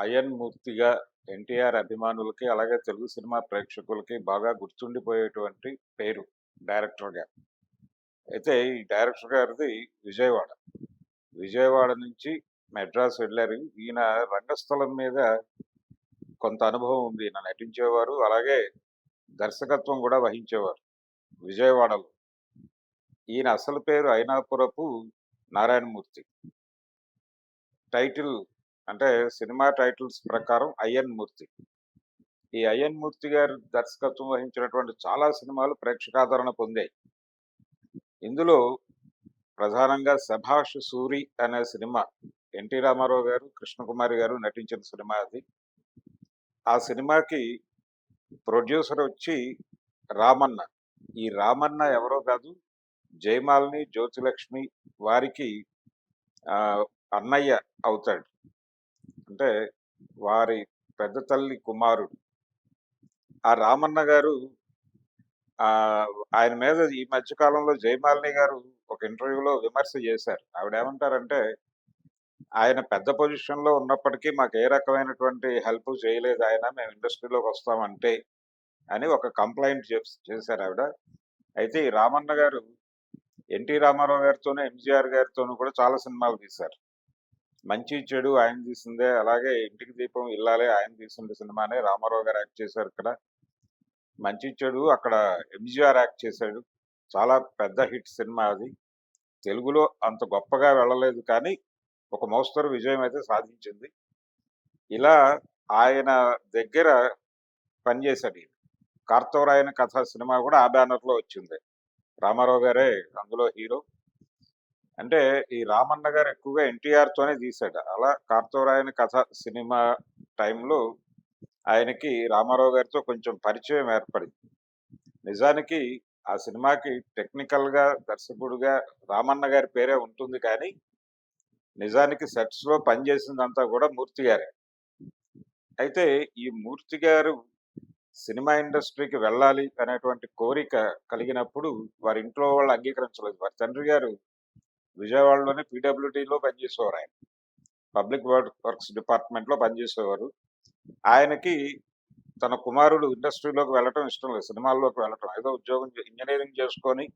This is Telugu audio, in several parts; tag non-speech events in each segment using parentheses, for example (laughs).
అయన్ మూర్తిగా ఎన్టీఆర్ అభిమానులకి అలాగే తెలుగు సినిమా ప్రేక్షకులకి బాగా గుర్తుండిపోయేటువంటి పేరు డైరెక్టర్గా అయితే ఈ డైరెక్టర్ గారిది విజయవాడ. విజయవాడ నుంచి మెడ్రాస్ వెళ్ళారు. ఈయన రంగస్థలం మీద కొంత అనుభవం ఉంది. ఈయన నటించేవారు అలాగే దర్శకత్వం కూడా వహించేవారు విజయవాడలో. ఈయన అసలు పేరు అయినాపురపు నారాయణమూర్తి. టైటిల్ అంటే సినిమా టైటిల్స్ ప్రకారం అయ్యన్ మూర్తి. ఈ అయ్యన్ మూర్తి గారు దర్శకత్వం వహించినటువంటి చాలా సినిమాలు ప్రేక్షకాదరణ పొందాయి. ఇందులో ప్రధానంగా సభాష్ సూరి అనే సినిమా ఎన్టీ రామారావు గారు కృష్ణకుమారి గారు నటించిన సినిమా అది. ఆ సినిమాకి ప్రొడ్యూసర్ వచ్చి రామన్న. ఈ రామన్న ఎవరో కాదు జయమాలిని జ్యోతిలక్ష్మి వారికి అన్నయ్య అవుతాడు. అంటే వారి పెద్ద తల్లి కుమారుడు. ఆ రామన్న గారు ఆ ఆయన మీద ఈ మధ్య కాలంలో జయమాలిని గారు ఒక ఇంటర్వ్యూలో విమర్శ చేశారు. ఆవిడ ఏమంటారంటే ఆయన పెద్ద పొజిషన్లో ఉన్నప్పటికీ మాకు ఏ రకమైనటువంటి హెల్ప్ చేయలేదు ఆయన మేము ఇండస్ట్రీలోకి వస్తామంటే అని ఒక కంప్లైంట్ చేశారు ఆవిడ. అయితే ఈ రామన్న గారు ఎన్టీ రామారావు గారితోనూ ఎంజీఆర్ గారితోనూ కూడా చాలా సినిమాలు తీశారు. మంచి చెడు ఆయన తీసిందే. అలాగే ఇంటికి దీపం ఇల్లాలే ఆయన తీసిన సినిమానే. రామారావు గారు యాక్ట్ చేశారు ఇక్కడ. మంచి చెడు అక్కడ ఎంజీఆర్ యాక్ట్ చేశాడు. చాలా పెద్ద హిట్ సినిమా అది. తెలుగులో అంత గొప్పగా వెళ్ళలేదు కానీ ఒక మోస్తరు విజయం అయితే సాధించింది. ఇలా ఆయన దగ్గర పనిచేశాడు ఈయన. కార్తవరాయన కథ సినిమా కూడా ఆ బ్యానర్లో వచ్చింది. రామారావు గారే అందులో హీరో. అంటే ఈ రామన్న గారు ఎక్కువగా ఎన్టీఆర్ తోనే తీశాడు. అలా కార్తవరాయన కథ సినిమా టైంలో ఆయనకి రామారావు గారితో కొంచెం పరిచయం ఏర్పడింది. నిజానికి ఆ సినిమాకి టెక్నికల్గా దర్శకుడుగా రామన్న గారి పేరే ఉంటుంది కానీ నిజానికి సెట్స్లో పనిచేసిందంతా కూడా మూర్తి గారే. అయితే ఈ మూర్తి గారు సినిమా ఇండస్ట్రీకి వెళ్ళాలి అనేటువంటి కోరిక కలిగినప్పుడు వారి ఇంట్లో వాళ్ళు అంగీకరించలేదు. వారి తండ్రి గారు విజయవాడలోనే పీడబ్ల్యూడీలో పనిచేసేవారు ఆయన. పబ్లిక్ వర్క్స్ డిపార్ట్మెంట్లో పనిచేసేవారు. ఆయనకి తన కుమారుడు ఇండస్ట్రీలోకి వెళ్ళటం ఇష్టం లేదు సినిమాల్లోకి వెళ్ళటం. ఏదో ఉద్యోగం ఇంజనీరింగ్ చేసుకొని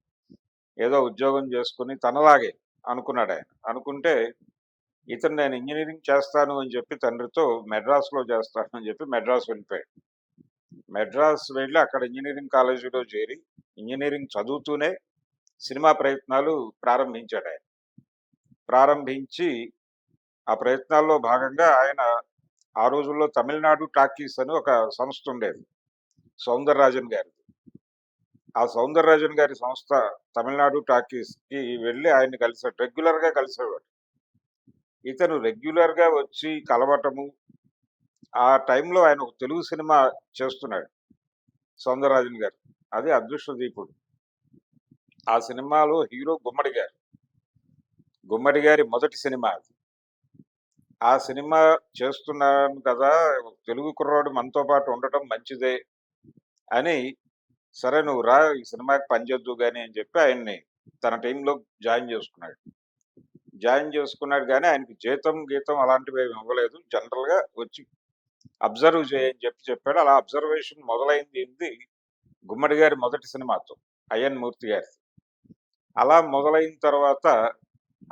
ఏదో ఉద్యోగం చేసుకుని తనలాగే అనుకున్నాడు ఆయన. అనుకుంటే ఇతను నేను ఇంజనీరింగ్ చేస్తాను అని చెప్పి తండ్రితో మెడ్రాస్లో చేస్తాను అని చెప్పి మెడ్రాస్ వెళ్ళిపోయాడు. మెడ్రాస్ వెళ్ళి అక్కడ ఇంజనీరింగ్ కాలేజీలో చేరి ఇంజనీరింగ్ చదువుతూనే సినిమా ప్రయత్నాలు ప్రారంభించాడు ఆయన. ప్రారంభించి ఆ ప్రయత్నాల్లో భాగంగా ఆయన ఆ రోజుల్లో తమిళనాడు టాకీస్ అని ఒక సంస్థ ఉండేది సౌందరరాజన్ గారిది. ఆ సౌందరరాజన్ గారి సంస్థ తమిళనాడు టాకీస్కి వెళ్ళి ఆయన్ని కలిసాడు రెగ్యులర్గా కలిసేవాడు. ఇతను రెగ్యులర్గా వచ్చి కలవటము ఆ టైంలో ఆయన ఒక తెలుగు సినిమా చేస్తున్నాడు సౌందరరాజన్ గారు. అది అదృష్ట దీపుడు ఆ సినిమాలో హీరో గుమ్మడి గారు. గుమ్మడి గారి మొదటి సినిమా అది. ఆ సినిమా చేస్తున్నాను కదా తెలుగు కుర్రాడు మనతో పాటు ఉండటం మంచిదే అని సరే నువ్వు రా ఈ సినిమాకి పనిచేద్దు కానీ అని చెప్పి ఆయన్ని తన టీంలో జాయిన్ చేసుకున్నాడు. జాయిన్ చేసుకున్నాడు కానీ ఆయనకి జీతం గీతం అలాంటివి ఏమి ఇవ్వలేదు. జనరల్గా వచ్చి అబ్జర్వ్ చేయని చెప్పి చెప్పాడు. అలా అబ్జర్వేషన్ మొదలైంది ఏంది? గుమ్మడి గారి మొదటి సినిమాతో అయ్యన్ మూర్తి గారి అలా మొదలైన తర్వాత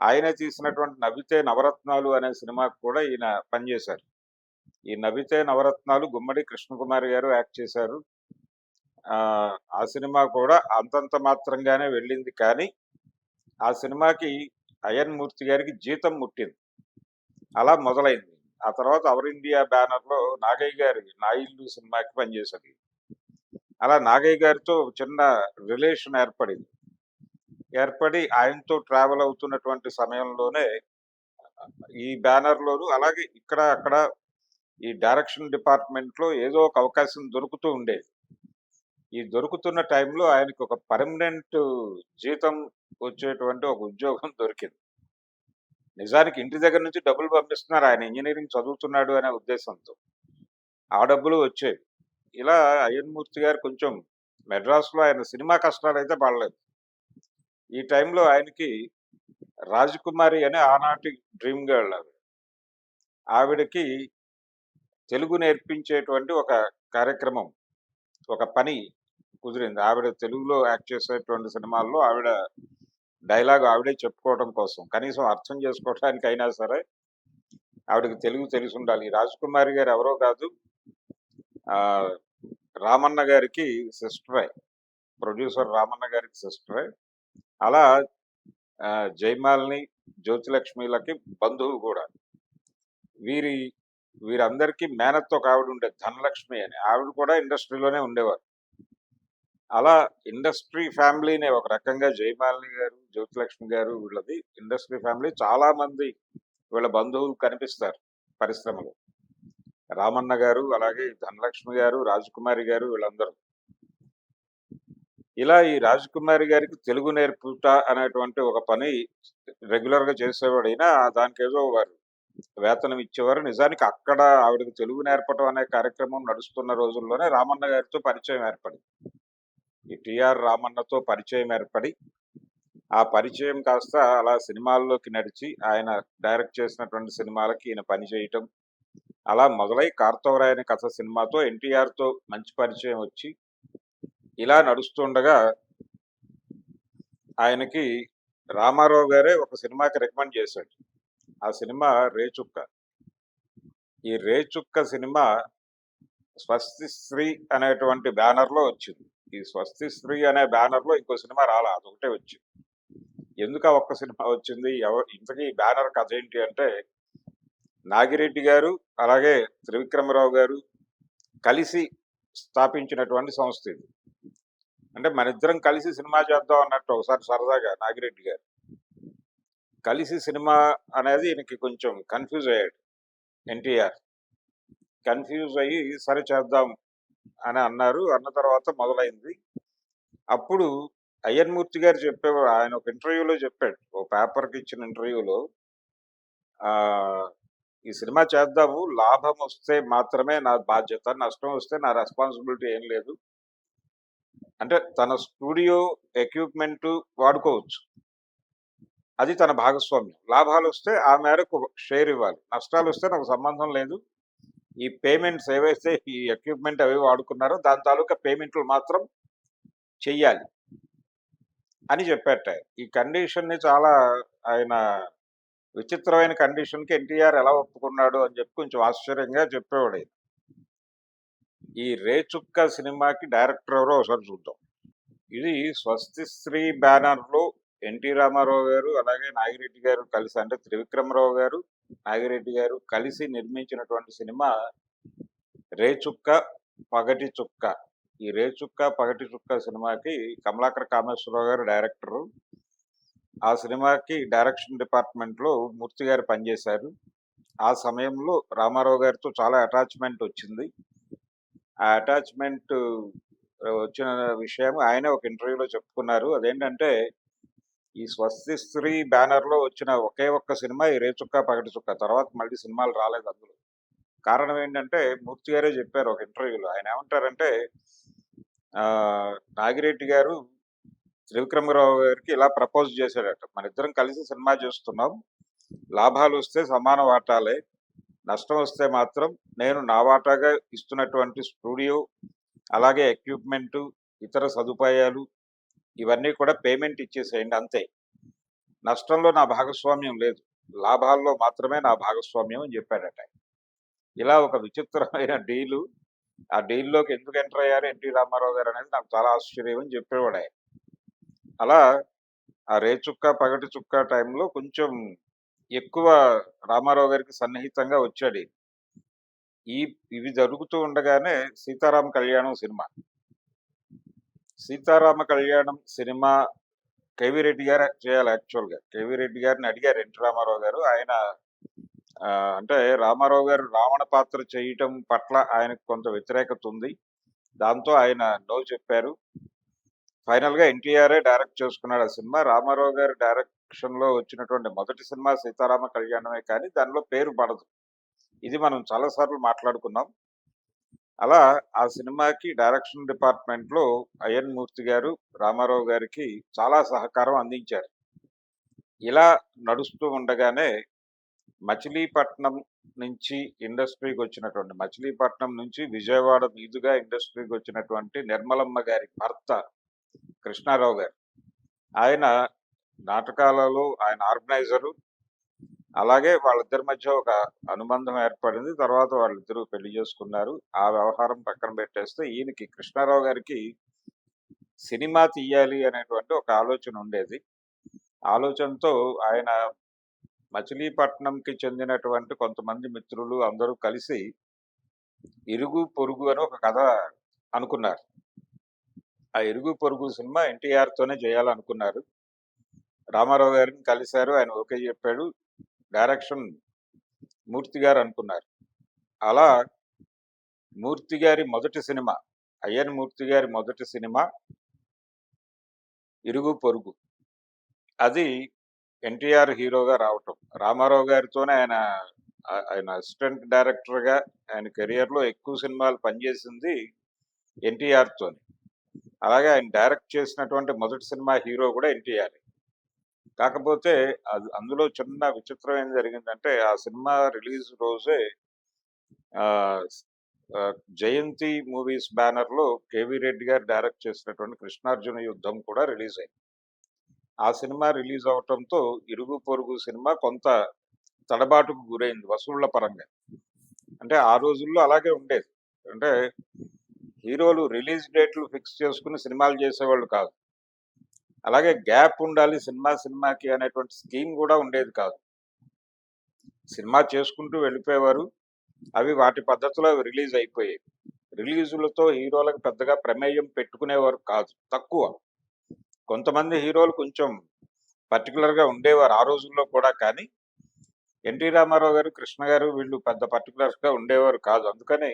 ఆయన తీసినటువంటి నవ్వితే నవరత్నాలు అనే సినిమాకు కూడా ఈయన పనిచేశారు. ఈ నవ్వితే నవరత్నాలు గుమ్మడి కృష్ణకుమార్ గారు యాక్ట్ చేశారు. ఆ సినిమా కూడా అంతంత మాత్రంగానే వెళ్ళింది కానీ ఆ సినిమాకి అయన్ మూర్తి గారికి జీతం ముట్టింది. అలా మొదలైంది. ఆ తర్వాత అవర్ ఇండియా బ్యానర్లో నాగయ్య గారి నా ఇల్లు సినిమాకి పనిచేశారు అలా నాగయ్య గారితో చిన్న రిలేషన్ ఏర్పడింది. ఏర్పడి ఆయనతో ట్రావెల్ అవుతున్నటువంటి సమయంలోనే ఈ బ్యానర్లోను అలాగే ఇక్కడ అక్కడ ఈ డైరెక్షన్ డిపార్ట్మెంట్లో ఏదో ఒక అవకాశం దొరుకుతూ ఉండేది. ఈ దొరుకుతున్న టైంలో ఆయనకు ఒక పర్మనెంట్ జీతం వచ్చేటువంటి ఒక ఉద్యోగం (laughs) దొరికింది. నిజానికి ఇంటి దగ్గర నుంచి డబ్బులు పంపిస్తున్నారు. ఆయన ఇంజనీరింగ్ చదువుతున్నాడు అనే ఉద్దేశంతో. ఆ డబ్బులు వచ్చేవి. ఇలా అయ్యన్మూర్తి గారు కొంచెం మెడ్రాస్లో ఆయన సినిమా కష్టాలు అయితే పడలేదు. ఈ టైంలో ఆయనకి రాజకుమారి అనే ఆనాటి డ్రీమ్ గర్ల్ ఆవిడ. ఆవిడకి తెలుగు నేర్పించేటువంటి ఒక కార్యక్రమం ఒక పని కుదిరింది. ఆవిడ తెలుగులో యాక్ట్ చేసేటువంటి సినిమాల్లో ఆవిడ డైలాగ్ ఆవిడే చెప్పుకోవడం కోసం కనీసం అర్థం చేసుకోవడానికి అయినా సరే ఆవిడకి తెలుగు తెలిసి ఉండాలి రాజకుమారి గారు ఎవరో కాదు ఆ, రామన్న గారికి సిస్టరే ప్రొడ్యూసర్ రామన్న గారికి సిస్టరే. అలా ఆ, జ్యోతిలక్ష్మిలకి బంధువు కూడా. వీరి వీరందరికీ మేనత్ ఒక ఆవిడ ఉండేది ధనలక్ష్మి అని. ఆవిడ కూడా ఇండస్ట్రీలోనే ఉండేవారు. అలా ఇండస్ట్రీ ఫ్యామిలీనే ఒక రకంగా జయమాలిని గారు జ్యోతిలక్ష్మి గారు వీళ్ళది ఇండస్ట్రీ ఫ్యామిలీ. చాలా మంది వీళ్ళ బంధువులు కనిపిస్తారు పరిశ్రమలో. రామన్న గారు అలాగే ధనలక్ష్మి గారు రాజకుమారి గారు వీళ్ళందరూ. ఇలా ఈ రాజకుమారి గారికి తెలుగు నేర్పుట అనేటువంటి ఒక పని రెగ్యులర్గా చేసేవాడు అయినా దానికి ఏదో వారు వేతనం ఇచ్చేవారు. నిజానికి అక్కడ ఆవిడకి తెలుగు నేర్పటం అనే కార్యక్రమం నడుస్తున్న రోజుల్లోనే రామన్న గారితో పరిచయం ఏర్పడింది. ఈ టిఆర్ రామన్నతో పరిచయం ఏర్పడి ఆ పరిచయం కాస్త అలా సినిమాల్లోకి నడిచి ఆయన డైరెక్ట్ చేసినటువంటి సినిమాలకి ఈయన పని చేయటం అలా మొదలై కార్తవరాయని కథ సినిమాతో ఎన్టీఆర్తో మంచి పరిచయం వచ్చి ఇలా నడుస్తుండగా ఆయనకి రామారావు గారే ఒక సినిమాకి రికమెండ్ చేశాడు. ఆ సినిమా రేచుక్క ఈ రేచుక్క సినిమా స్వస్తి స్త్రీ అనేటువంటి బ్యానర్లో వచ్చింది. ఈ స్వస్తి స్త్రీ అనే బ్యానర్లో ఇంకో సినిమా రాలా అదొకటే వచ్చింది. ఎందుకు ఆ ఒక్క సినిమా వచ్చింది? ఎవరు ఇంతకీ బ్యానర్ కథ ఏంటి అంటే నాగిరెడ్డి గారు అలాగే త్రివిక్రమరావు గారు కలిసి స్థాపించినటువంటి సంస్థ ఇది. అంటే మన ఇద్దరం కలిసి సినిమా చేద్దాం అన్నట్టు ఒకసారి సరదాగా నాగిరెడ్డి గారు. కలిసి సినిమా అనేది ఈయనకి కొంచెం కన్ఫ్యూజ్ అయ్యాడు. ఎన్టీఆర్. కన్ఫ్యూజ్ అయ్యి సరే చేద్దాం అని అన్నారు. అన్న తర్వాత మొదలైంది. అప్పుడు అయ్యన్మూర్తి గారు చెప్పేవారు ఆయన ఒక ఇంటర్వ్యూలో చెప్పాడు. ఓ పేపర్కి ఇచ్చిన ఇంటర్వ్యూలో ఈ సినిమా చేద్దాము. లాభం వస్తే మాత్రమే నా బాధ్యత. నష్టం వస్తే నా రెస్పాన్సిబిలిటీ ఏం లేదు. అంటే తన స్టూడియో ఎక్విప్మెంట్ వాడుకోవచ్చు. అది తన భాగస్వామ్యం. లాభాలు వస్తే ఆ మేరకు షేర్ ఇవ్వాలి. నష్టాలు వస్తే నాకు సంబంధం లేదు. ఈ పేమెంట్స్ ఏవైతే ఈ ఎక్విప్మెంట్ అవి వాడుకున్నారో దాని తాలూకా పేమెంట్లు మాత్రం చెయ్యాలి అని చెప్పారట. ఈ కండిషన్ని చాలా ఆయన విచిత్రమైన కండిషన్కి ఎన్టీఆర్ ఎలా ఒప్పుకున్నాడు అని చెప్పి కొంచెం ఆశ్చర్యంగా చెప్పేవాడు ఆయన. ఈ రేచుక్క సినిమాకి డైరెక్టర్ ఎవరో ఒకసారి చూద్దాం. ఇది స్వస్తి శ్రీ బ్యానర్లో ఎన్టీ రామారావు గారు అలాగే నాగిరెడ్డి గారు కలిసి అంటే త్రివిక్రమరావు గారు నాగిరెడ్డి గారు కలిసి నిర్మించినటువంటి సినిమా రేచుక్క పగటి చుక్క. ఈ రేచుక్క పగటి చుక్క సినిమాకి కమలాకర్ కామేశ్వరరావు గారు డైరెక్టరు. ఆ సినిమాకి డైరెక్షన్ డిపార్ట్మెంట్లో మూర్తి గారు పనిచేశారు. ఆ సమయంలో రామారావు గారితో చాలా అటాచ్మెంట్ వచ్చింది. ఆ అటాచ్మెంట్ వచ్చిన విషయం ఆయన ఒక ఇంటర్వ్యూలో చెప్పుకున్నారు. అదేంటంటే ఈ స్వస్తి స్త్రీ బ్యానర్లో వచ్చిన ఒకే ఒక్క సినిమా ఈ రేచుక్క పగటి చుక్క తర్వాత మళ్ళీ సినిమాలు రాలేదు అందులో. కారణం ఏంటంటే మూర్తి గారే చెప్పారు ఒక ఇంటర్వ్యూలో ఆయన ఏమంటారంటే ఆ నాగిరెడ్డి గారు త్రివిక్రమరావు గారికి ఇలా ప్రపోజ్ చేశాడట మన ఇద్దరం కలిసి సినిమా చేస్తున్నాం. లాభాలు వస్తే సమాన వాటాలే. నష్టం వస్తే మాత్రం నేను నా వాటాగా ఇస్తున్నటువంటి స్టూడియో అలాగే ఎక్విప్మెంటు ఇతర సదుపాయాలు ఇవన్నీ కూడా పేమెంట్ ఇచ్చేసేయండి అంతే. నష్టంలో నా భాగస్వామ్యం లేదు. లాభాల్లో మాత్రమే నా భాగస్వామ్యం అని చెప్పాడట ఇలా ఒక విచిత్రమైన డీలు ఆ డీల్లోకి ఎందుకు ఎంటర్ అయ్యారు ఎన్టీ రామారావు గారు అనేది నాకు చాలా ఆశ్చర్యం అని చెప్పేవాడు అలా ఆ రేచుక్క పగటి చుక్క టైంలో కొంచెం ఎక్కువ రామారావు గారికి సన్నిహితంగా వచ్చాడు ఈ ఇవి జరుగుతూ ఉండగానే సీతారామ కళ్యాణం సినిమా. సీతారామ కళ్యాణం సినిమా కేవీ రెడ్డి గారు చేయాలి యాక్చువల్గా కేవీ రెడ్డి గారిని అడిగారు ఎన్టీ రామారావు గారు. ఆయన అంటే రామారావు గారు రావణ పాత్ర చేయటం పట్ల ఆయనకు కొంత వ్యతిరేకత ఉంది. దాంతో ఆయన నో చెప్పారు. ఫైనల్గా ఎన్టీఆర్ డైరెక్ట్ చేసుకున్నాడు ఆ సినిమా. రామారావు గారి డైరెక్ట్ లో వచ్చినటువంటి మొదటి సినిమా సీతారామ కళ్యాణమే కానీ దానిలో పేరు పడదు. ఇది మనం చాలాసార్లు మాట్లాడుకున్నాం. అలా ఆ సినిమాకి డైరెక్షన్ డిపార్ట్మెంట్లో అయన్ అయ్యన్ మూర్తి గారు రామారావు గారికి చాలా సహకారం అందించారు. ఇలా నడుస్తూ ఉండగానే మచిలీపట్నం నుంచి ఇండస్ట్రీకి వచ్చినటువంటి మచిలీపట్నం నుంచి విజయవాడ మీదుగా ఇండస్ట్రీకి వచ్చినటువంటి నిర్మలమ్మ గారి భర్త కృష్ణారావు గారు ఆయన నాటకాలలో ఆయన ఆర్గనైజరు. అలాగే వాళ్ళిద్దరి మధ్య ఒక అనుబంధం ఏర్పడింది. తర్వాత వాళ్ళిద్దరూ పెళ్ళి చేసుకున్నారు. ఆ వ్యవహారం పక్కన పెట్టేస్తే ఈయనకి కృష్ణారావు గారికి సినిమా తీయాలి అనేటువంటి ఒక ఆలోచన ఉండేది. ఆలోచనతో ఆయన మచిలీపట్నంకి చెందినటువంటి కొంతమంది మిత్రులు అందరూ కలిసి ఇరుగు పొరుగు అని ఒక కథ అనుకున్నారు. ఆ ఇరుగు పొరుగు సినిమా ఎన్టీఆర్ తోనే చేయాలనుకున్నారు. రామారావు గారిని కలిశారు. ఆయన ఓకే చెప్పాడు. డైరెక్షన్ మూర్తి గారు అనుకున్నారు. అలా మూర్తి గారి మొదటి సినిమా అయ్యన్ మూర్తి గారి మొదటి సినిమా ఇరుగు పొరుగు. అది ఎన్టీఆర్ హీరోగా రావటం. రామారావు గారితోనే ఆయన ఆయన అసిస్టెంట్ డైరెక్టర్గా ఆయన కెరియర్లో ఎక్కువ సినిమాలు పనిచేసింది ఎన్టీఆర్తోని. అలాగే ఆయన డైరెక్ట్ చేసినటువంటి మొదటి సినిమా హీరో కూడా ఎన్టీఆర్. కాకపోతే అది అందులో చిన్న విచిత్రం ఏం జరిగిందంటే ఆ సినిమా రిలీజ్ రోజే ఆ, జయంతి మూవీస్ బ్యానర్లో కేవీ రెడ్డి గారు డైరెక్ట్ చేసినటువంటి కృష్ణార్జున యుద్ధం కూడా రిలీజ్ అయింది. ఆ సినిమా రిలీజ్ అవటంతో ఇరుగు పొరుగు సినిమా కొంత తడబాటుకు గురైంది వసూళ్ళ పరంగా. అంటే ఆ రోజుల్లో అలాగే ఉండేది. అంటే హీరోలు రిలీజ్ డేట్లు ఫిక్స్ చేసుకుని సినిమాలు చేసేవాళ్ళు కాదు. అలాగే గ్యాప్ ఉండాలి సినిమా సినిమాకి అనేటువంటి స్కీమ్ కూడా ఉండేది కాదు. సినిమా చేసుకుంటూ వెళ్ళిపోయేవారు. అవి వాటి పద్ధతిలో రిలీజ్ అయిపోయాయి. రిలీజులతో హీరోలకు పెద్దగా ప్రమేయం పెట్టుకునేవారు కాదు. తక్కువ. కొంతమంది హీరోలు కొంచెం పర్టికులర్గా ఉండేవారు ఆ రోజుల్లో కూడా కానీ. ఎన్టీ రామారావు గారు కృష్ణ గారు వీళ్ళు పెద్ద పర్టికులర్గా ఉండేవారు కాదు. అందుకని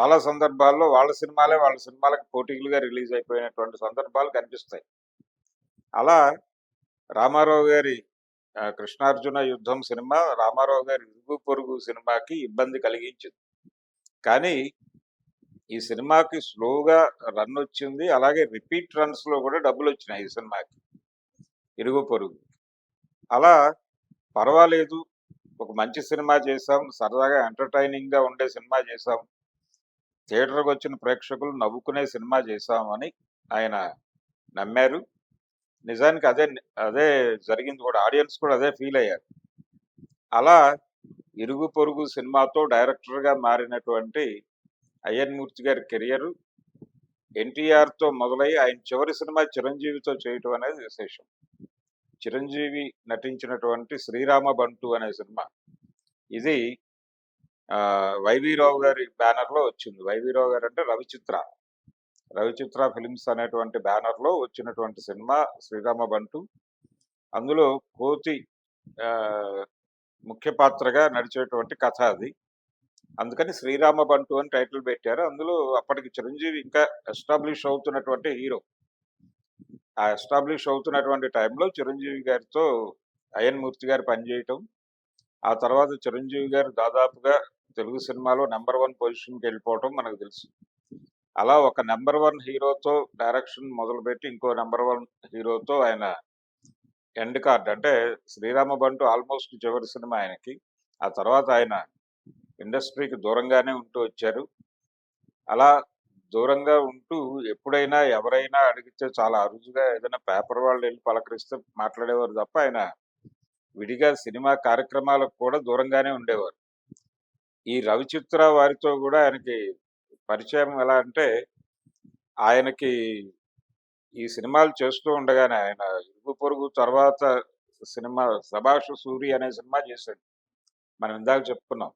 చాలా సందర్భాల్లో వాళ్ళ సినిమాలే వాళ్ళ సినిమాలకు పోటీలుగా రిలీజ్ అయిపోయినటువంటి సందర్భాలు కనిపిస్తాయి. అలా రామారావు గారి కృష్ణార్జున యుద్ధం సినిమా రామారావు గారి ఇరుగు పొరుగు సినిమాకి ఇబ్బంది కలిగించింది. కానీ ఈ సినిమాకి స్లోగా రన్ వచ్చింది. అలాగే రిపీట్ రన్స్లో కూడా డబ్బులు వచ్చినాయి ఈ సినిమాకి ఇరుగు పొరుగు. అలా పర్వాలేదు ఒక మంచి సినిమా చేసాం సరదాగా ఎంటర్టైనింగ్గా ఉండే సినిమా చేసాం థియేటర్కి వచ్చిన ప్రేక్షకులు నవ్వుకునే సినిమా చేసామని ఆయన నమ్మారు. నిజానికి అదే అదే జరిగింది కూడా. ఆడియన్స్ కూడా అదే ఫీల్ అయ్యారు. అలా ఇరుగు పొరుగు సినిమాతో డైరెక్టర్గా మారినటువంటి అయ్యన్మూర్తి గారి కెరియర్ ఎన్టీఆర్తో మొదలై ఆయన చివరి సినిమా చిరంజీవితో చేయటం అనేది విశేషం. చిరంజీవి నటించినటువంటి శ్రీరామ బంటు అనే సినిమా. ఇది వైవీరావు గారి బ్యానర్లో వచ్చింది. వైవీరావు గారు అంటే రవిచిత్ర. రవిచిత్ర ఫిలిమ్స్ అనేటువంటి బ్యానర్లో వచ్చినటువంటి సినిమా శ్రీరామ బంటు. అందులో కోతి ముఖ్య పాత్రగా నడిచేటువంటి కథ అది. అందుకని శ్రీరామ బంటు అని టైటిల్ పెట్టారు. అందులో అప్పటికి చిరంజీవి ఇంకా ఎస్టాబ్లిష్ అవుతున్నటువంటి హీరో. ఆ ఎస్టాబ్లిష్ అవుతున్నటువంటి టైంలో చిరంజీవి గారితో అయన్మూర్తి గారు పనిచేయటం. ఆ తర్వాత చిరంజీవి గారు దాదాపుగా తెలుగు సినిమాలో నెంబర్ వన్ పొజిషన్కి వెళ్ళిపోవటం మనకు తెలుసు. అలా ఒక నెంబర్ వన్ హీరోతో డైరెక్షన్ మొదలుపెట్టి ఇంకో నెంబర్ వన్ హీరోతో ఆయన ఎండ్ కార్డ్ అంటే శ్రీరామ బంటు ఆల్మోస్ట్ చివరి సినిమా ఆయనకి. ఆ తర్వాత ఆయన ఇండస్ట్రీకి దూరంగానే ఉంటూ వచ్చారు. అలా దూరంగా ఉంటూ ఎప్పుడైనా ఎవరైనా అడిగితే చాలా అరుదుగా ఏదైనా పేపర్ వాళ్ళు వెళ్ళి పలకరిస్తే మాట్లాడేవారు తప్ప ఆయన విడిగా సినిమా కార్యక్రమాలకు కూడా దూరంగానే ఉండేవారు. ఈ రవిచిత్ర వారితో కూడా ఆయనకి పరిచయం ఎలా అంటే ఆయనకి ఈ సినిమాలు చేస్తూ ఉండగానే ఆయన ఇరుగు పొరుగు తర్వాత సినిమా సభాష సూరి అనే సినిమా చేశాడు. మనం ఇందాక చెప్పుకున్నాం.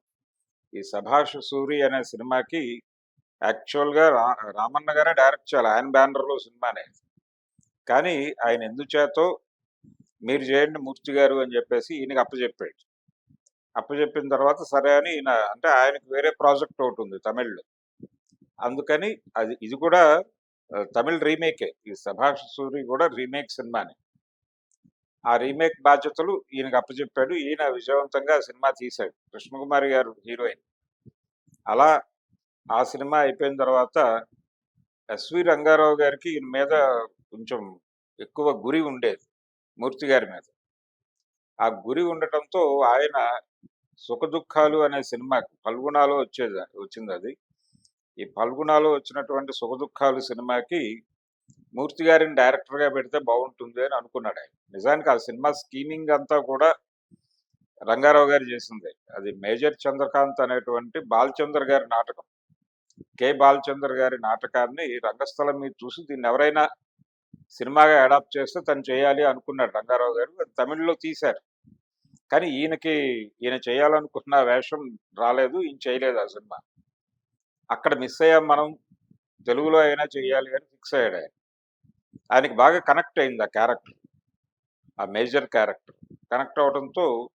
ఈ సభాష సూరి అనే సినిమాకి యాక్చువల్గా రా రామన్న గారే డైరెక్ట్ చేయాలి. ఆయన బ్యానర్లో సినిమా సినిమానే. కానీ ఆయన ఎందుచేతో మీరు చేయండి మూర్తి గారు అని చెప్పేసి ఈయనకి అప్పచెప్పాడు అప్పచెప్పిన తర్వాత సరే అని ఈయన అంటే ఆయనకు వేరే ప్రాజెక్ట్ ఒకటి ఉంది తమిళ్ళో. అందుకని అది ఇది కూడా తమిళ్ రీమేకే. ఈ సభాష్ సూరి కూడా రీమేక్ సినిమానే. ఆ రీమేక్ బాధ్యతలు ఈయనకి అప్పచెప్పాడు ఈయన విజయవంతంగా సినిమా తీశాడు. కృష్ణకుమారి గారు హీరోయిన్. అలా ఆ సినిమా అయిపోయిన తర్వాత ఎస్వి రంగారావు గారికి ఈయన మీద కొంచెం ఎక్కువ గురి ఉండేది మూర్తి గారి మీద. ఆ గురి ఉండటంతో ఆయన సుఖదుఖాలు అనే సినిమా ఫల్గుణాలో వచ్చేది వచ్చింది అది ఈ ఫల్గుణాలో వచ్చినటువంటి సుఖదుఖాలు సినిమాకి మూర్తి గారిని డైరెక్టర్గా పెడితే బాగుంటుంది అని అనుకున్నాడు ఆయన. నిజానికి ఆ సినిమా స్కీమింగ్ అంతా కూడా రంగారావు గారు చేసింది. అది మేజర్ చంద్రకాంత్ అనేటువంటి బాలచంద్ర గారి నాటకం. కె. బాలచంద్ర గారి నాటకాన్ని రంగస్థలం మీద చూసి దీన్ని ఎవరైనా సినిమాగా అడాప్ట్ చేస్తే తను చేయాలి అనుకున్నాడు రంగారావు గారు. తమిళ్ళో తీశారు. కానీ ఈయనకి ఈయన చేయాలనుకున్న వేషం రాలేదు ఈయన చేయలేదు ఆ సినిమా. అక్కడ మిస్ అయ్యాం మనం తెలుగులో అయినా చేయాలి అని ఫిక్స్ అయ్యాడు ఆయన. ఆయనకి బాగా కనెక్ట్ అయింది ఆ క్యారెక్టర్. ఆ మేజర్ క్యారెక్టర్. కనెక్ట్ అవడంతో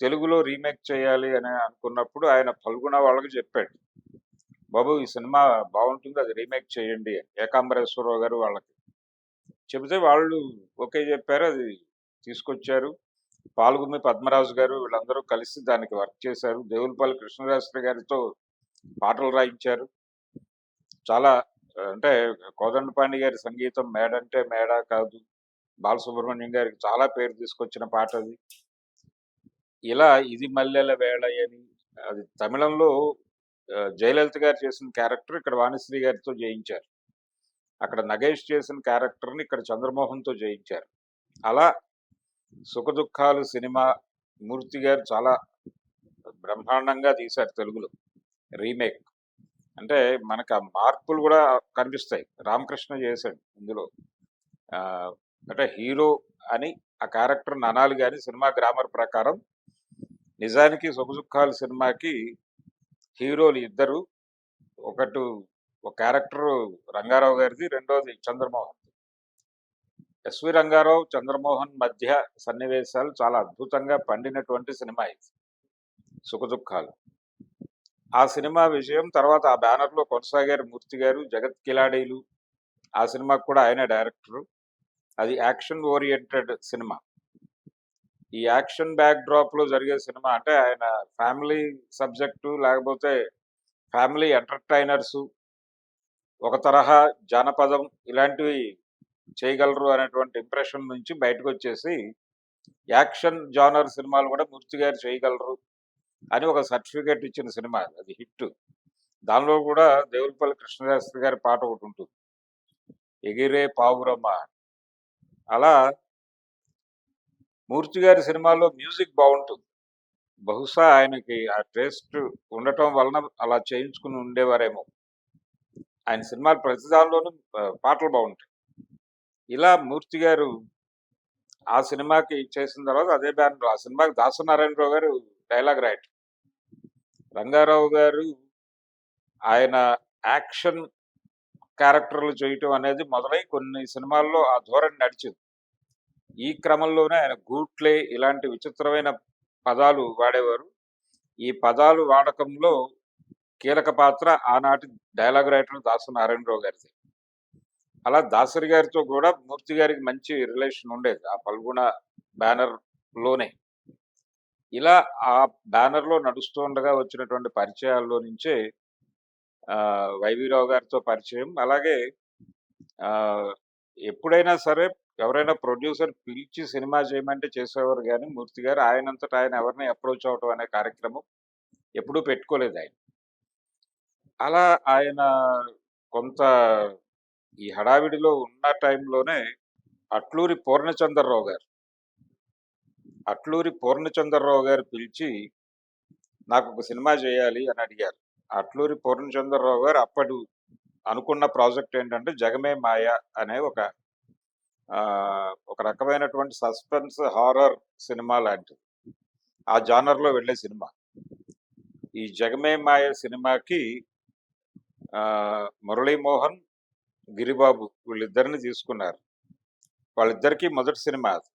తెలుగులో రీమేక్ చేయాలి అని అనుకున్నప్పుడు ఆయన ఫల్గుణ వాళ్ళకి చెప్పాడు. బాబు ఈ సినిమా బాగుంటుంది అది రీమేక్ చేయండి ఏకాంబరేశ్వరరావు గారు వాళ్ళకి చెబితే వాళ్ళు ఓకే చెప్పారు అది తీసుకొచ్చారు. పాల్గుమ్మి పద్మరాజు గారు వీళ్ళందరూ కలిసి దానికి వర్క్ చేశారు. దేవులపల్లి కృష్ణశాస్త్రి గారితో పాటలు రాయించారు. చాలా అంటే కోదండపాండి గారి సంగీతం మేడంటే మేడ కాదు బాలసుబ్రహ్మణ్యం గారికి చాలా పేరు తీసుకొచ్చిన పాట అది ఇలా ఇది మల్లెల వేళ అని అది తమిళంలో జయలలిత గారు చేసిన క్యారెక్టర్ ఇక్కడ వాణిశ్రీ గారితో జయించారు. అక్కడ నగేష్ చేసిన క్యారెక్టర్ని ఇక్కడ చంద్రమోహన్తో జయించారు. అలా సుఖదుఖాలు సినిమా మూర్తి గారు చాలా బ్రహ్మాండంగా తీశారు తెలుగులో. రీమేక్. అంటే మనకు ఆ మార్పులు కూడా కనిపిస్తాయి. రామకృష్ణ చేశాడు ఇందులో. అంటే హీరో అని ఆ క్యారెక్టర్ అనాలి కానీ సినిమా గ్రామర్ ప్రకారం నిజానికి సుఖదుఖాలు సినిమాకి హీరోలు ఇద్దరు. ఒకటి ఒక క్యారెక్టర్ రంగారావు గారిది రెండోది చంద్రమోహన్. ఎస్వి రంగారావు చంద్రమోహన్ మధ్య సన్నివేశాలు చాలా అద్భుతంగా పండినటువంటి సినిమా ఇది. సుఖదుఖాలు. ఆ సినిమా విషయం తర్వాత ఆ బ్యానర్లో కొనసాగారు మూర్తి గారు జగత్ కిలాడీలు. ఆ సినిమాకు కూడా ఆయన డైరెక్టరు. అది యాక్షన్ ఓరియంటెడ్ సినిమా. ఈ యాక్షన్ బ్యాక్ డ్రాప్లో జరిగే సినిమా అంటే ఆయన ఫ్యామిలీ సబ్జెక్టు లేకపోతే ఫ్యామిలీ ఎంటర్టైనర్స్ ఒక తరహా జానపదం ఇలాంటివి చేయగలరు అనేటువంటి ఇంప్రెషన్ నుంచి బయటకు వచ్చేసి యాక్షన్ జానర్ సినిమాలు కూడా మూర్తి గారు చేయగలరు. అని ఒక సర్టిఫికేట్ ఇచ్చిన సినిమా అది. హిట్. దానిలో కూడా దేవులపల్లి కృష్ణశాస్త్రి గారి పాట ఒకటి ఉంటుంది. ఎగిరే పావురమ్మ అలా మూర్తి గారి సినిమాలో మ్యూజిక్ బాగుంటుంది. బహుశా ఆయనకి ఆ టేస్ట్ ఉండటం వలన అలా చేయించుకుని ఉండేవారేమో. ఆయన సినిమాలు ప్రతి దానిలోనూ పాటలు బాగుంటాయి. ఇలా మూర్తి గారు ఆ సినిమాకి చేసిన తర్వాత అదే బ్యానర్ ఆ సినిమాకి దాసనారాయణరావు గారు డైలాగ్ రైటర్ రంగారావు గారు ఆయన యాక్షన్ క్యారెక్టర్లు చేయటం అనేది మొదలై కొన్ని సినిమాల్లో ఆ ధోరణి నడిచింది. ఈ క్రమంలోనే ఆయన గూట్లే ఇలాంటి విచిత్రమైన పదాలు వాడేవారు. ఈ పదాలు వాడకంలో కీలక పాత్ర ఆనాటి డైలాగ్ రైటర్ దాసు నారాయణరావు గారిది. అలా దాసరి గారితో కూడా మూర్తి గారికి మంచి రిలేషన్ ఉండేది. ఆ పల్గొన బ్యానర్లోనే ఇలా ఆ బ్యానర్లో నడుస్తుండగా నడుస్తూ ఉండగా వచ్చినటువంటి పరిచయాల్లో నుంచే వైవీరావు గారితో పరిచయం. అలాగే ఎప్పుడైనా సరే ఎవరైనా ప్రొడ్యూసర్ పిలిచి సినిమా చేయమంటే చేసేవారు కానీ మూర్తి గారు ఆయనంతటా ఆయన ఎవరిని అప్రోచ్ అవటం అనే కార్యక్రమం ఎప్పుడూ పెట్టుకోలేదు ఆయన. అలా ఆయన కొంత ఈ హడావిడిలో ఉన్న టైంలోనే అట్లూరి పూర్ణచంద్రరావు గారు అట్లూరి పూర్ణచంద్రరావు గారు పిలిచి నాకు ఒక సినిమా చేయాలి అని అడిగారు. అట్లూరి పూర్ణచంద్రరావు గారు అప్పటి అనుకున్న ప్రాజెక్ట్ ఏంటంటే జగమే మాయ అనే ఒక ఒక రకమైనటువంటి సస్పెన్స్ హారర్ సినిమా లాంటిది. ఆ జానర్లో వెళ్ళే సినిమా. ఈ జగమే మాయ సినిమాకి మురళీమోహన్ గిరిబాబు వీళ్ళిద్దరిని తీసుకున్నారు. వాళ్ళిద్దరికీ మొదటి సినిమా అది.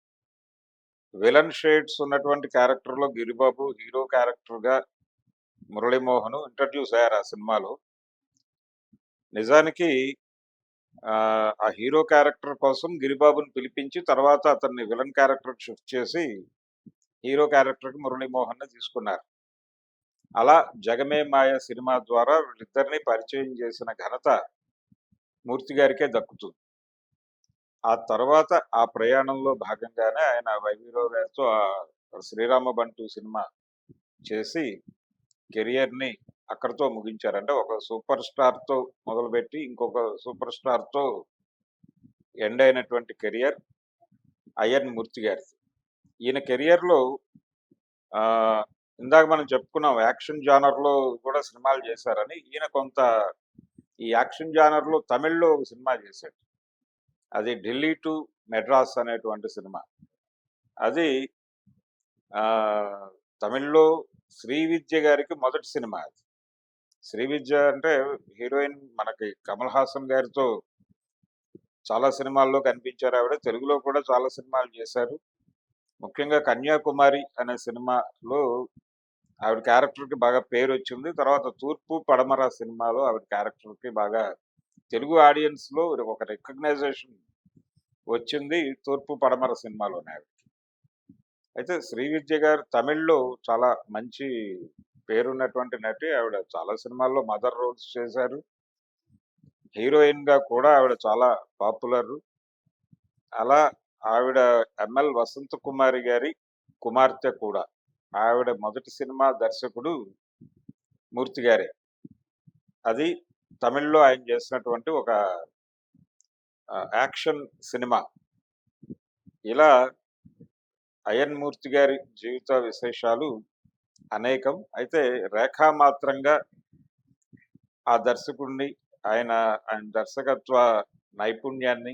విలన్ షేడ్స్ ఉన్నటువంటి క్యారెక్టర్లో గిరిబాబు హీరో క్యారెక్టర్గా మురళీమోహన్ ఇంట్రడ్యూస్ అయ్యారు ఆ సినిమాలో. నిజానికి ఆ హీరో క్యారెక్టర్ కోసం గిరిబాబుని పిలిపించి తర్వాత అతన్ని విలన్ క్యారెక్టర్ షిఫ్ట్ చేసి హీరో క్యారెక్టర్ మురళీమోహన్ని మురళీమోహన్ తీసుకున్నారు. అలా జగమే మాయ సినిమా ద్వారా వీళ్ళిద్దరిని పరిచయం చేసిన ఘనత మూర్తి గారికే దక్కుతుంది. ఆ తర్వాత ఆ ప్రయాణంలో భాగంగానే ఆయన వైవీరావు గారితో శ్రీరామ బంటు సినిమా చేసి కెరియర్ని అక్కడితో ముగించారంటే ఒక సూపర్ స్టార్తో మొదలుపెట్టి ఇంకొక సూపర్ స్టార్తో ఎండ్ అయినటువంటి కెరియర్ అయ్యన్ మూర్తి గారిది. ఈయన కెరియర్లో ఆ, ఇందాక మనం చెప్పుకున్నాం యాక్షన్ జానర్లో కూడా సినిమాలు చేశారని ఈయన కొంత ఈ యాక్షన్ జానర్లో తమిళ్ళో ఒక సినిమా చేశాడు. అది ఢిల్లీ టు మెడ్రాస్ అనేటువంటి సినిమా. అది తమిళ్ళో శ్రీ విద్య గారికి మొదటి సినిమా అది. శ్రీ విద్య అంటే హీరోయిన్ మనకి కమల్ హాసన్ గారితో చాలా సినిమాల్లో కనిపించారు ఆవిడ. తెలుగులో కూడా చాలా సినిమాలు చేశారు. ముఖ్యంగా కన్యాకుమారి అనే సినిమాలో ఆవిడ క్యారెక్టర్కి బాగా పేరు వచ్చింది తర్వాత తూర్పు పడమర సినిమాలో ఆవిడ క్యారెక్టర్కి బాగా తెలుగు ఆడియన్స్లో ఒక రికగ్నైజేషన్ వచ్చింది తూర్పు పడమర సినిమాలోనే ఆవిడకి అయితే శ్రీ విద్య గారు తమిళ్ళో చాలా మంచి పేరున్నటువంటి నటి. ఆవిడ చాలా సినిమాల్లో మదర్ రోల్స్ చేశారు. హీరోయిన్గా కూడా ఆవిడ చాలా పాపులర్. అలా ఆవిడ ఎంఎల్ వసంత కుమారి గారి కుమార్తె కూడా. ఆవిడ మొదటి సినిమా దర్శకుడు మూర్తి గారే. అది తమిళ్ళో ఆయన చేసినటువంటి ఒక యాక్షన్ సినిమా. ఇలా అయన్మూర్తి గారి జీవిత విశేషాలు అనేకం. అయితే రేఖామాత్రంగా ఆ దర్శకుడిని ఆయన ఆయన దర్శకత్వ నైపుణ్యాన్ని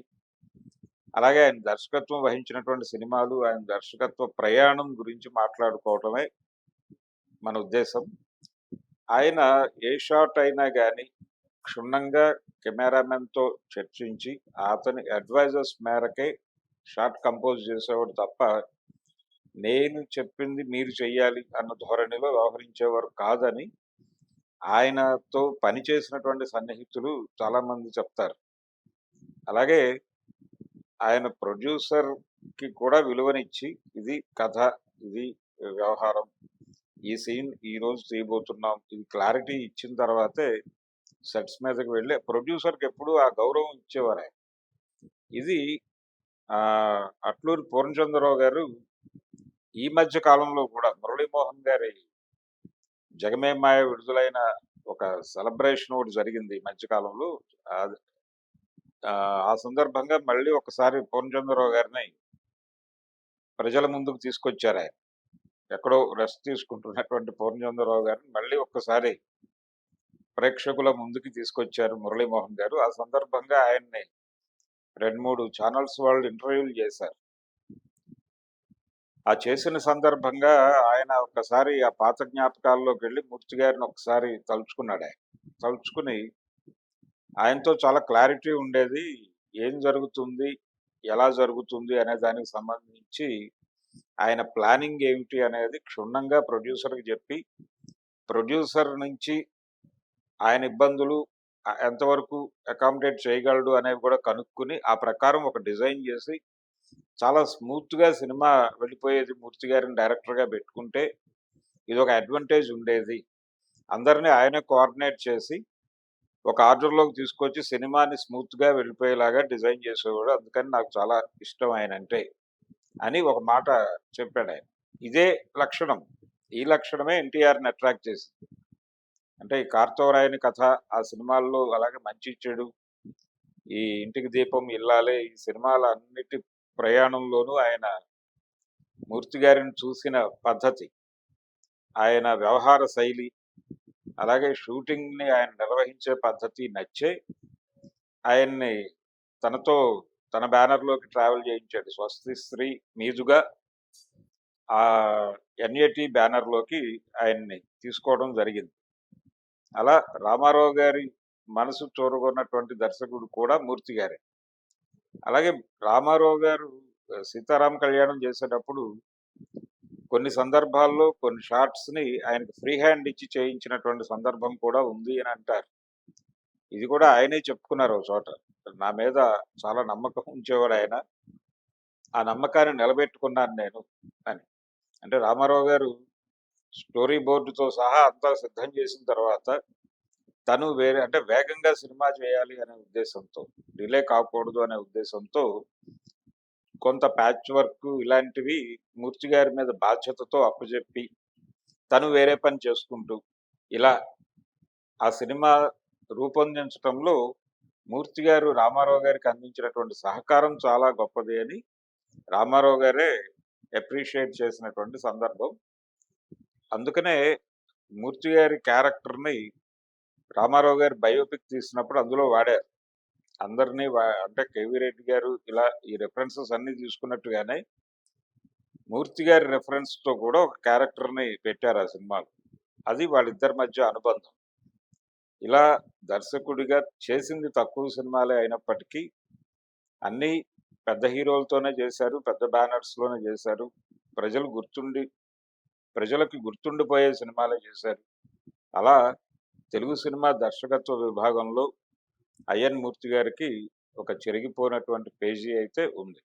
అలాగే ఆయన దర్శకత్వం వహించినటువంటి సినిమాలు ఆయన దర్శకత్వ ప్రయాణం గురించి మాట్లాడుకోవటమే మన ఉద్దేశం. ఆయన ఏ షాట్ అయినా కానీ క్షుణ్ణంగా కెమెరామెన్తో చర్చించి అతని అడ్వైజర్స్ మేరకే షార్ట్ కంపోజ్ చేసేవాడు తప్ప నేను చెప్పింది మీరు చెయ్యాలి అన్న ధోరణిలో వ్యవహరించేవారు కాదని ఆయనతో పనిచేసినటువంటి సన్నిహితులు చాలామంది చెప్తారు. అలాగే ఆయన ప్రొడ్యూసర్కి కూడా విలువనిచ్చి ఇది కథ ఇది వ్యవహారం ఈ సీన్ ఈ రోజు తీయబోతున్నాం ఇది క్లారిటీ ఇచ్చిన తర్వాతే సెట్స్ మీదకి వెళ్ళి ప్రొడ్యూసర్కి ఎప్పుడు ఆ గౌరవం ఇచ్చేవారు. ఇది ఆ అట్లూరి పూర్ణచంద్రరావు గారు ఈ మధ్య కాలంలో కూడా మురళీమోహన్ గారి జగమే మాయ విడుదలైన ఒక సెలబ్రేషన్ ఒకటి జరిగింది ఈ మధ్య కాలంలో. ఆ ఆ సందర్భంగా మళ్ళీ ఒకసారి పూర్ణచంద్రరావు గారిని ప్రజల ముందుకు తీసుకొచ్చారు ఆయన. ఎక్కడో రెస్ట్ తీసుకుంటున్నటువంటి పూర్ణచంద్రరావు గారిని మళ్ళీ ఒక్కసారి ప్రేక్షకుల ముందుకి తీసుకొచ్చారు మురళీమోహన్ గారు. ఆ సందర్భంగా ఆయన్ని రెండు మూడు ఛానల్స్ వాళ్ళు ఇంటర్వ్యూలు చేశారు. ఆ చేసిన సందర్భంగా ఆయన ఒకసారి ఆ పాత జ్ఞాపకాల్లోకి వెళ్ళి మూర్తి గారిని ఒకసారి తలుచుకున్నాడు ఆయన. తలుచుకుని ఆయనతో చాలా క్లారిటీ ఉండేది. ఏం జరుగుతుంది? ఎలా జరుగుతుంది? అనే దానికి సంబంధించి ఆయన ప్లానింగ్ ఏమిటి అనేది క్షుణ్ణంగా ప్రొడ్యూసర్కి చెప్పి ప్రొడ్యూసర్ నుంచి ఆయన ఇబ్బందులు ఎంతవరకు అకామిడేట్ చేయగలడు అనేవి కూడా కనుక్కుని ఆ ప్రకారం ఒక డిజైన్ చేసి చాలా స్మూత్గా సినిమా వెళ్ళిపోయేది మూర్తి గారిని డైరెక్టర్గా పెట్టుకుంటే ఇది ఒక అడ్వాంటేజ్ ఉండేది. అందరినీ ఆయనే కోఆర్డినేట్ చేసి ఒక ఆర్డర్లోకి తీసుకొచ్చి సినిమాని స్మూత్గా వెళ్ళిపోయేలాగా డిజైన్ చేసేవాడు. అందుకని నాకు చాలా ఇష్టం ఆయన అంటే అని ఒక మాట చెప్పాడు ఆయన. ఇదే లక్షణం. ఈ లక్షణమే ఎన్టీఆర్ని అట్రాక్ట్ చేసింది. అంటే ఈ కార్తవరాయని కథ ఆ సినిమాల్లో అలాగే మంచి చెడు ఈ ఇంటికి దీపం ఇల్లాలే ఈ సినిమాల అన్నిటి ప్రయాణంలోనూ ఆయన మూర్తి గారిని చూసిన పద్ధతి ఆయన వ్యవహార శైలి అలాగే షూటింగ్ని ఆయన నిర్వహించే పద్ధతి నచ్చే ఆయన్ని తనతో తన బ్యానర్లోకి ట్రావెల్ చేయించాడు స్వస్తి స్త్రీ మీదుగా. ఆ ఎన్ఏటి బ్యానర్లోకి ఆయన్ని తీసుకోవడం జరిగింది. అలా రామారావు గారి మనసు చూరగొన్నటువంటి దర్శకుడు కూడా మూర్తి గారే. అలాగే రామారావు గారు సీతారాం కళ్యాణం చేసేటప్పుడు కొన్ని సందర్భాల్లో కొన్ని షార్ట్స్ని ఆయనకు ఫ్రీ హ్యాండ్ ఇచ్చి చేయించినటువంటి సందర్భం కూడా ఉంది అని అంటారు. ఇది కూడా ఆయనే చెప్పుకున్నారు ఒక చోట. నా మీద చాలా నమ్మకం ఉంచేవాడు ఆయన. ఆ నమ్మకాన్ని నిలబెట్టుకున్నాను నేను అని. అంటే రామారావు గారు స్టోరీ బోర్డుతో సహా అంతా సిద్ధం చేసిన తర్వాత తను వేరే అంటే వేగంగా సినిమా చేయాలి అనే ఉద్దేశంతో డిలే కాకూడదు అనే ఉద్దేశంతో కొంత ప్యాచ్ వర్క్ ఇలాంటివి మూర్తి గారి మీద బాధ్యతతో అప్పచెప్పి తను వేరే పని చేసుకుంటూ ఇలా ఆ సినిమా రూపొందించడంలో మూర్తి గారు రామారావు గారికి అందించినటువంటి సహకారం చాలా గొప్పది అని రామారావు గారే అప్రిషియేట్ చేసినటువంటి సందర్భం. అందుకనే మూర్తి గారి క్యారెక్టర్ని రామారావు గారి బయోపిక్ తీసినప్పుడు అందులో వాడారు. అందరినీ వా- అంటే కేవీ రెడ్డి గారు ఇలా ఈ రెఫరెన్సెస్ అన్ని తీసుకున్నట్టుగానే మూర్తి గారి రెఫరెన్స్తో కూడా ఒక క్యారెక్టర్ని పెట్టారు ఆ సినిమాలో. అది వాళ్ళిద్దరి మధ్య అనుబంధం. ఇలా దర్శకుడిగా చేసింది తక్కువ సినిమాలే అయినప్పటికీ అన్నీ పెద్ద హీరోలతోనే చేశారు పెద్ద బ్యానర్స్లోనే చేశారు. ప్రజలు గుర్తుండి ప్రజలకు గుర్తుండిపోయే సినిమాలే చేశారు. అలా తెలుగు సినిమా దర్శకత్వ విభాగంలో అయ్యన్ మూర్తి గారికి ఒక చెరిగిపోయినటువంటి పేజీ అయితే ఉంది.